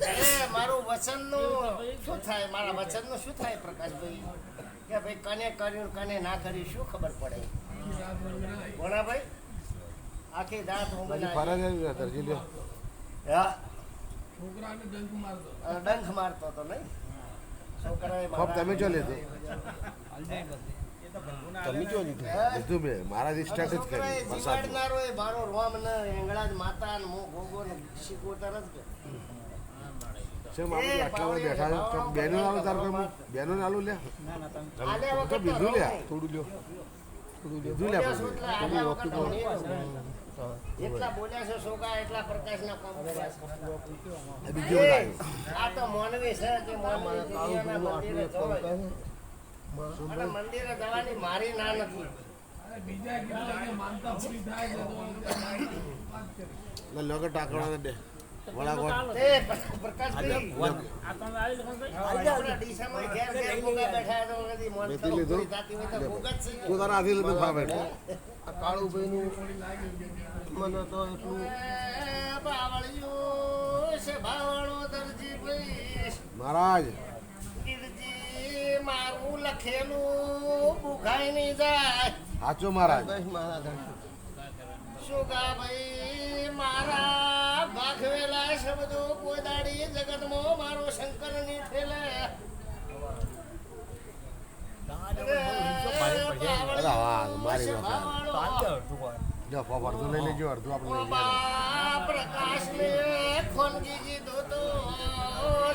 એ મારું વચનનું શું થાય? મારા વચનનું શું થાય પ્રકાશભાઈ? કે ભાઈ કને કર્યું કને ના કર્યું શું ખબર પડે? ભોળાભાઈ આખી દાંત હું હા. છોકરાને ડંખ મારતો. અને ડંખ મારતો તો નહીં? છોકરાએ તમે ચો લીધું તમે ચો લીધું લીધું મેં મારા સ્ટાર્ટ જ કરી. વરસાદ એ મારો રોમ ને એંગળા જ માતા ને મો ગોગો ને શીખવતા નથી છે મારું આટલા બધા બેઠા છે? બેનો આલું તાર કોઈ બેનો આલું લે તો બીજું લે થોડું લ્યો. થોડું બીજું લે બોલ્યા છો પછી. એટલે આલ્યા વગર તો નહીં રહું. જેટલા બોલ્યા છે સોગા એટલા પ્રકાશના કામ કર્યા છે. બીજું આ તો મોનવી છે તે મોનવી દુનિયાના મંદિરે જવાય. અને મંદિરે જવાની મારી ના નથી. અરે બીજા કીધું કે માનતા પૂરી થાય છે તો વાત કરી એટલે લગન ટાંકવાના દે વળાકોટ તે પ્રકાશભાઈ આપણા ડીસામાં ઘેર ઘેર ભૂગા બેઠા તો કદી મોનથાળું મેથી લીધું? પૂરી થતી હોય તો ભૂગા જ છે. તું તારા હાથી લઈને ખા બેઠો એ બાવળિયું છે બાવળો દરજીભાઈ. મહારાજ મારું લખેલું ભૂખાઈ નહીં જાય. સાચો મહારાજ. સુગા ભાઈ મારા ભાખવેલા શબ્દો કોઈ દાડી જગતમાં મારો શંકરની ઠેલે. પ્રકાશ ને ખોનગી કીધું તો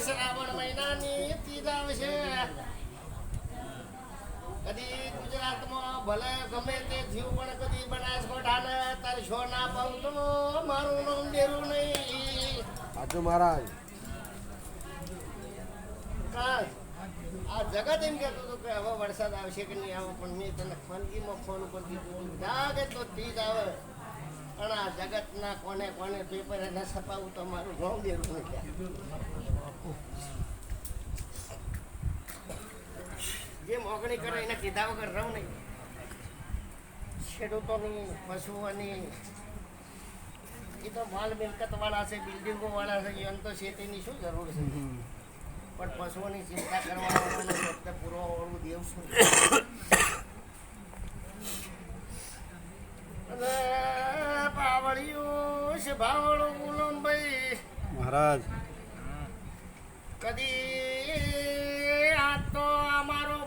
શ્રાવણ મહિનાની તીજા છે કદી ગુજરાતમાં ભલે ગમે તે થયું પણ કદી બનાસકાંઠાને તરશો ના પાઉં તો મારું નામ ડેરું નહીં. સાચું મહારાજ. આ જગત એમ કહેતો હતો કે હવે વરસાદ આવશે કે નહીં આવે પણ મેં તને ખનગીમાં ફોન ઉપર કીધું જાગે તો તીજ આવે. પણ આ જગતના કોને કોને પેપર એને છપાવું તો મારું ઘઉં દેવું નહીં. જે મોગણી કરે એને કીધા વગર રહું નહીં. ખેડૂતોની પશુઓની એ તો માલ મિલકત વાળા છે બિલ્ડિંગો વાળા છે એમ તો ખેતીની શું જરૂર છે? પણ પશુઓની ચિંતા કરવાનું ફક્ત પુરવાવાળું દેવ શું પાવળિયું છે ભાવળું ગુલામભાઈ મહારાજ. કદી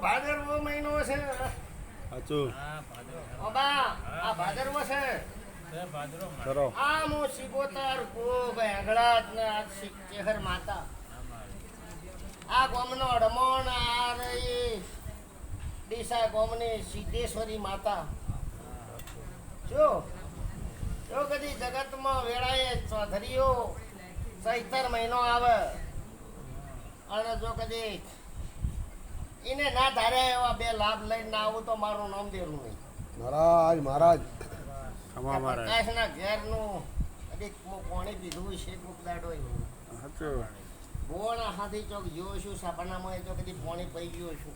ભાદરવો મહિનો છે. સાચો. અબા આ ભાદરવો છે? કરો. આ મો સિગોતર કોગ હેગળાત ને આ ચેહર માતા. આ ગોમનો અડમણ આ રહી ડીસા ગોમની સિદ્ધેશ્વરી માતા. જો જો કદી જગતમાં વેળાએ ચૌધરીઓ ચૈતર મહિનો આવે. અને જો કદી એને ના ધાર્યા એવા બે લાભ લઈને ના આવું તો મારું નામ દેરું નહીં. મહારાજ મહારાજ. પ્રકાશના ઘેરનું અધિક પાણી પીધું છે કોક દાડો સાચો. હાથી ચોક ગયો છું સાપરનામાં તો કદી પાણી પી ગયો છું.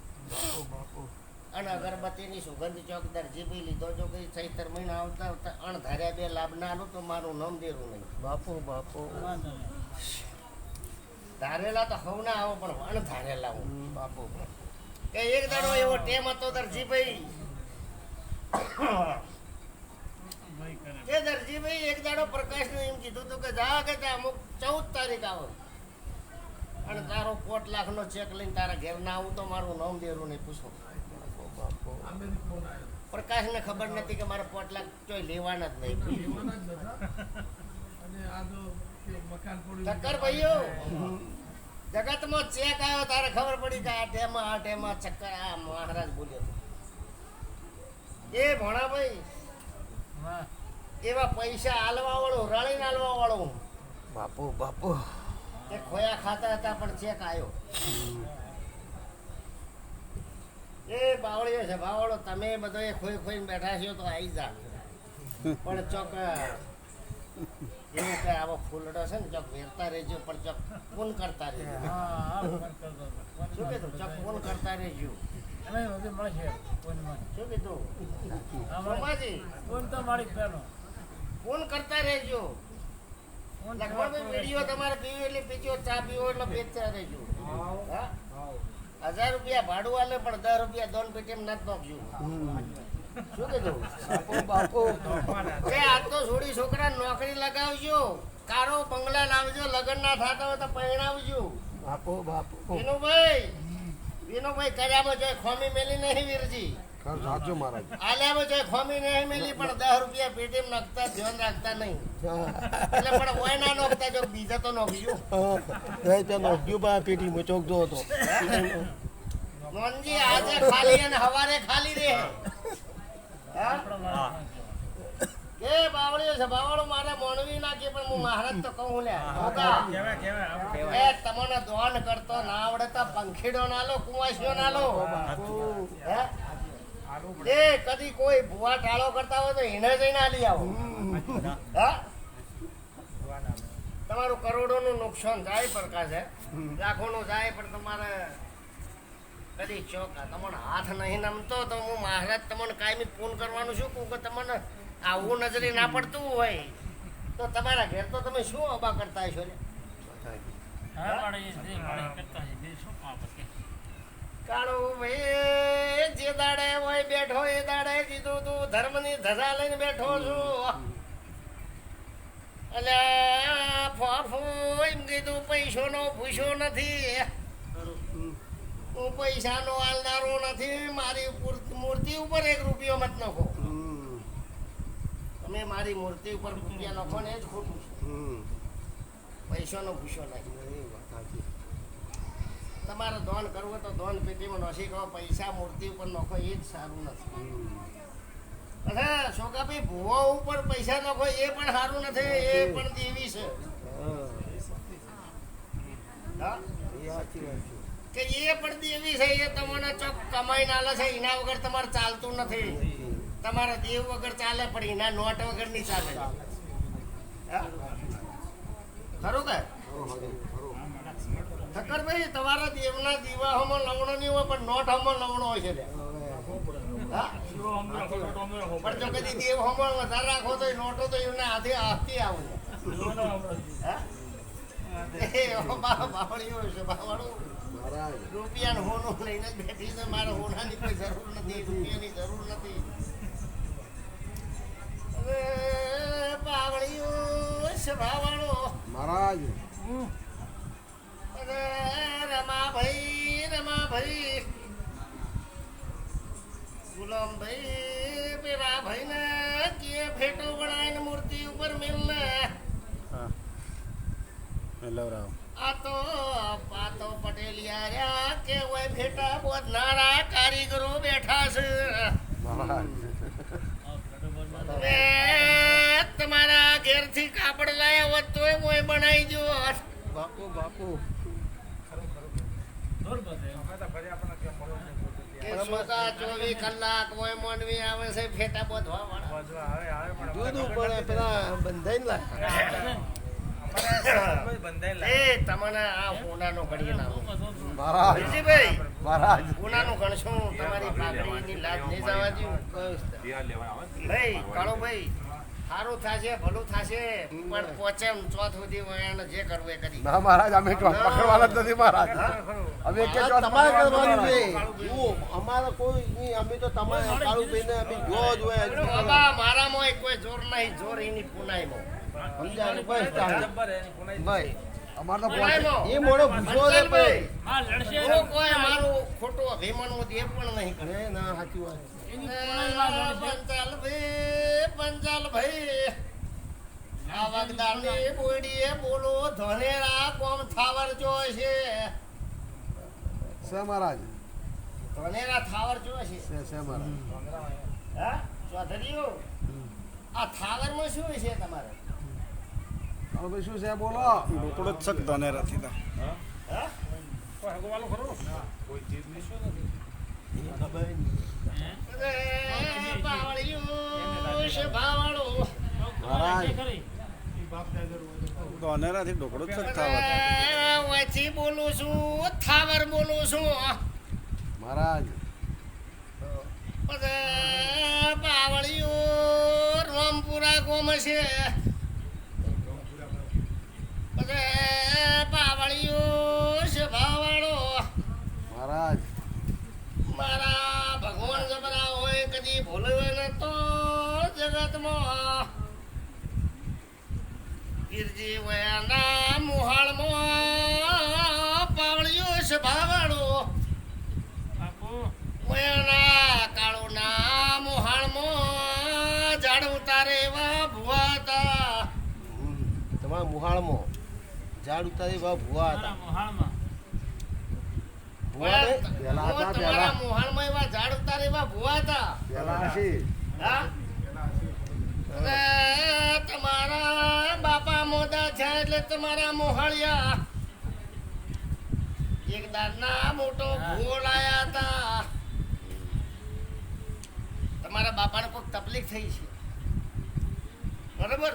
અને અગરબત્તીની સુગંધ ચોક દરજી પી લીધો જો કઈ ચૈતર મહિના આવતા આવતા અણધાર્યા બે લાભ ના આલું તો મારું નામ દેરું નહીં. બાપુ બાપુ. ધારેલા તો હવ ના આવો પણ અણધારેલા હું. બાપુ. કે એક દાડો એવો ટેમ હતો દરજીભાઈ કે દરજીભાઈ એક દાડો પ્રકાશને એમ કીધું હતું કે જા કે જા અમુક ચૌદ તારીખ આવો. અને તારો પોટ લાખનો ચેક લઈને તારા ઘેર ના આવું તો મારું નામ દેરું નહીં પૂછો. પ્રકાશ ને પ્રકાશને ખબર નથી કે મારે પોટ લાખ ચોય લેવાના જ નહીં. ચક્કર ભાઈઓ. જગતમાં ચેક આવ્યો તારે ખબર પડી કે આ ટેમાં આ ટેમાં ચક્કર આ મહારાજ બોલ્યો. એ ભણાભાઈ એવા પૈસા આલવા વાળો રળીને આલવા વાળો બાપુ બાપુ. તે ખોયા ખાતા હતા પણ ચેક આવ્યો. એ બાવળીઓ છે બાવળો તમે બધો એ ખોઈ ખોઈને બેઠા છો તો આવી જા પણ ચોક એવું કે આવો ફૂલડો છે ને ચોક વેરતા રહેજો પણ ચોક ફોન કરતા રહેજો. શું કીધું ચોક ફોન કરતા રહેજો. શું કીધું કરતા રહેજો. લખમણભાઈ વીડિયો તમારે પીવું એટલે પીજો ચા પીવો એટલે બેચતા રહેજો. હા? હજાર રૂપિયા ભાડું આલે પણ દસ રૂપિયા દોન પેટીએમ નથી નાખજો. શું કીધું? બાપુ કે આજ તો છોડી છોકરા નોકરી લગાવજો કારો બંગલા લાવજો લગ્ન ના થતા હોય તો પરણાવજો. બાપુ બાપુ. વિનુભાઈ વિનુભાઈ કર્યામાં જાય ખોમી મેલી નહીં વીરજી. સાચું મહારાજ. આલ્યામાં જાય ખોમી નહીં મેલી પણ દસ રૂપિયા પેટીએમ નાખતા ધ્યાન રાખતા નહીં. એટલે પણ હોય ના નોખતા જો બીજા તો નોખજો. તો નોખ્યું બા પેટી મુચોકતો હતો. મોનજી આજે ખાલી અને હવારે ખાલી રહે? કે બાવળીઓ છે બાવળો મારે મોણવી નાખી પણ હું મહારાજ તો કહું લે. એ તમને દોન કરતો ના આવડે તો પંખીડો ના લો કુંવાસીઓ ના લો હે? એ કદી કોઈ ભૂવા ટાળો કરતા હોય તો એને જઈને આલી આવો. હા? તમારું કરોડોનું નુકસાન જાય પ્રકાશ હે લાખોનું જાય પણ તમારે કદી ચોકા તમને હાથ નહીં નમતો તો હું મહારાજ તમને કાયમી ફોન કરવાનું છું કે તમને આવું નજરે ના પડતું હોય. તો તમારા ઘેર તો તમે શું અબા કરતા છો ને ભાઈ જે દાડે હોય બેઠો એ દાડે કીધું તું ધર્મની ધજા લઈને બેઠો છું. એટલે ફોફો એમ કીધું પૈસોનો ભૂસો નથી. હું પૈસાનો આલનારો નથી મારી મૂર્તિ ઉપર એક રૂપિયો મત નાખો. તમે મારી મૂર્તિ ઉપર રૂપિયા નાખો ને એ જ ખોટું છે. પૈસાનો ભૂસો નહીં તમારે દોન કરવું તો દોન પેટીમાં નોસી કહો પૈસા મૂર્તિ ઉપર નાખો એ જ સારું નથી. અરે શોકાભાઈ ભૂવા ઉપર પૈસા નાખો એ પણ સારું નથી એ પણ દેવી છે. હા? કે એ પણ દેવી છે, એ તમને ચોક કમાઈ નાલે છે, એના વગર તમારે ચાલતું નથી તમારે દેવ વગર ચાલે, પણ એના નોટ વગર નહીં ચાલે? ખરું કે ઠક્કરભાઈ, તમારા દેવના દીવાઓમાં લવણો નહીં હોય, પણ નોટ હમો લવણો હોય છે. પણ જો કદી દેવ હમો વધારે રાખો તો નોટો તો એમના હાથે હાથથી આવે હા? બાવળીઓ છે, બાવળું મહારાજ રૂપિયાનું લઈને જ બેઠી છે મારે હોનાની કોઈ જરૂર નથી રૂપિયાની જરૂર નથી. હવે બાવળીઓ સભાવાળો મહારાજ. અરે રમાભાઈ રમાભાઈ. ગુલામભાઈ પેલા ભાઈને કે ફેટો બનાવીને મૂર્તિ ઉપર મિલને. આ તો આ તો પટેલિયા રહ્યા કે ઓય ભેટા બોધનારા કારીગરો બેઠા છે. હવે તમારા ઘેરથી કાપડ લાયા હોત તોય ઓય બનાવી જો બાપુ બાપુ. ચોવીસ કલાક ઓય મોનવી આવે છે ફેટા બોધવા વાળા પણ પેલા બંધાઈને લાય એ તમને આ હોનાનો ઘડી નામ મહારાજ વિજયભાઈ મહારાજ. હોનાનું ગણશું તમારી પાઘડીની લાજ નહીં જવા દઉં. ભાઈ કાળો ભાઈ સારું થશે ભલું થશે પણ પોચે ચોથ સુધી જે કરવું એ કરી. ના મહારાજ અમે પકડવાના જ નથી મહારાજ. અમે કે તમારે કરવાનું છે. કાળુભાઈ. અમારે કોઈ નહીં અમે તો તમારે કાળુભાઈને અમે જો જ હોય. મારામાં કોઈ જોર નહીં જોર એની પુનાઈમાં. સમજાયું બસ ભાઈ અમારે તો એ મોડો ભૂસો છે ભાઈ. હું કોઈ મારું ખોટું અભિમાન હું એ પણ નહીં કરે. ના સાચી વાત. પંચાલ ભાઈ પંચાલ ભાઈ. આ વગદાની બોડીએ બોલો ધનેરા કોમ થાવર જો છે. સે મહારાજ? ધનેરા થાવર જો છે. છે છે મહારાજ. હા? ચૌધરીઓ આ થાવરમાં શું છે તમારે? હવે શું છે બોલો રોકડો જ છક ને નથી તો. દોનેરાથી ઢોકળો જ વચ્ચે બોલું છું થાવર? બોલું છું મહારાજ. બાવળિયું રામપુરા ગોમ છે. મહારાજ. મારા ભગવાન જબરા હોય કદી ભૂલવે ન તો જગતમાં. ગીરજી વયાના મુહાળમાં પાવળિયો સ્વભાવાળો વયાના કાળુના મુહાળમાં ઝાડ તારે વા ભુવાતા તમારા મુહાળમાં ઝાડ ઉતારે વા ભુવા હતા. તમારા પેલા. મુહાળમાં એવા ઝાડ ઉતારે એવા ભુવા હતા. હા? તમારા બાપા મોદા થયા એટલે તમારા મોહળિયા. એક દાદના મોટો ભૂવો લાયા હતા. તમારા બાપાને કોઈક તકલીફ થઈ છે. બરોબર?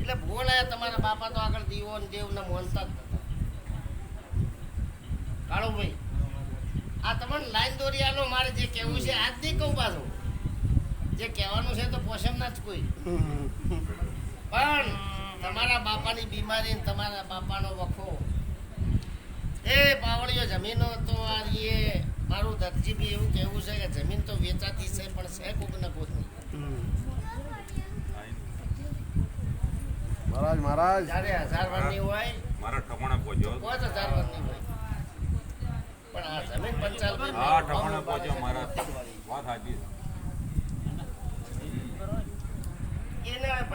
એટલે ભૂવો લાયા તમારા બાપા તો આગળ દીવો ને દેવ ને મોનતા જ નતા. કાળુભાઈ આ તમને લાઈન દોરિયાનો મારે જે કહેવું છે આજ નહીં કહું પાછું. જે કહેવાનું છે તો પોષમ ના જ કોઈ. પણ તમારા બાપાની બીમારી ને તમારા બાપાનો વખો. એ પાવળીઓ જમીનો તો આ એ મારું દરજી બી એવું કહેવું છે કે જમીન તો વેચાતી છે પણ છે કોક ને કોક નહીં મહારાજ મહારાજ. જ્યારે હજાર વર્ષની હોય મારા ઠમાણા પહોંચ્યો પાંચ હજાર વર્ષની હોય પણ આ જમીન પંચાલ હા ઠમાણા પહોંચ્યો મારા વાત સાચી છે.